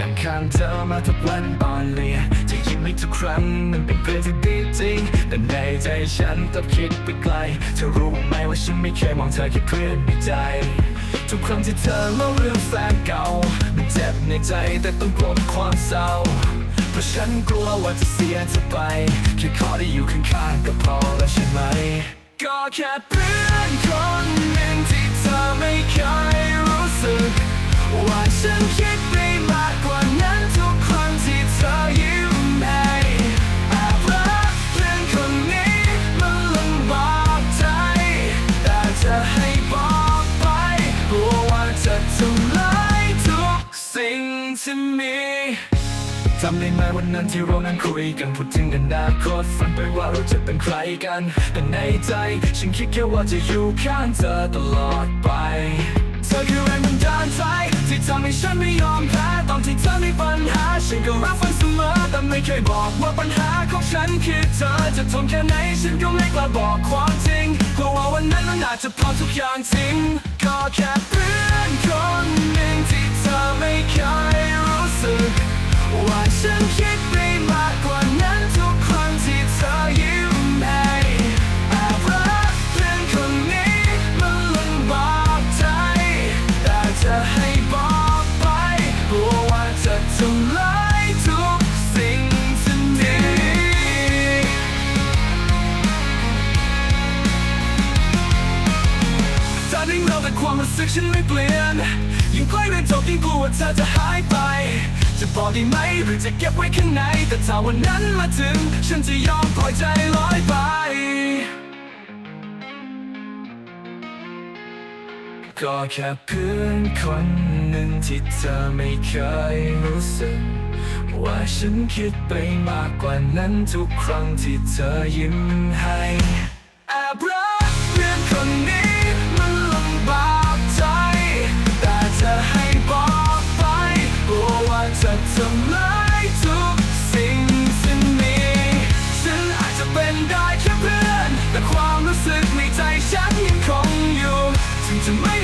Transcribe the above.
นั่งข้างเธอมาทุกวันตอนเรียนจะยิ้มให้ทุกครั้งมันเป็นเพื่อนที่ดีจริง แต่ในใจฉันต้องคิดไปไกล เธอรู้ไหมว่าฉันไม่เคยมองเธอแค่เพื่อนในใจ ทุกครั้งที่เธอเล่าเรื่องแฟนเก่า มันเจ็บในใจแต่ต้องกลบความเศร้า เพราะฉันกลัวว่าจะเสียเธอไปแค่ขอได้อยู่ข้างๆก็พอแล้วใช่ไหม ก็แค่เพื่อนคนหนึ่งที่เธอไม่เคยรู้สึก ว่าฉันคิด ทำลายทุกสิ่งที่มีจำได้ไหมวันนั้นที่เรานั้นคุยกันพูดถึงอนาคตฝันไปว่าเราจะเป็นใครกัน แต่ในใจฉันคิดแค่ว่าจะอยู่ข้างเธอตลอดไป เธอคือแรงบันดาลใจที่ทำให้ฉันไม่ยอมแพ้ตอนที่เธอมีปัญหาฉันก็รับฟังเสมอแต่ไม่เคยบอกว่าปัญหาของฉันคือเธอจะทนแค่ไหนฉันก็ไม่กล้าบอกความจริงกลัวว่าวันนั้นมันอาจจะพอทุกอย่างจริงก็แค่เพื่อ คนหนึ่งที่เธอไม่เคยรู้สึกว่าฉันคิด รู้สึกฉันไม่เปลี่ยน ยิ่งใกล้เรื่องจบยิ่งกลัวว่าเธอจะหายไป จะบอกได้ไหมหรือจะเก็บไว้ข้างใน แต่ถ้าวันนั้นมาถึง ฉันจะยอมปล่อยใจลอยไป ก็แค่เพื่อนคนหนึ่งที่เธอไม่เคยรู้สึก ว่าฉันคิดไปมากกว่านั้นทุกครั้งที่เธอยิ้มให้แอบรักเพื่อนคนนี้ ได้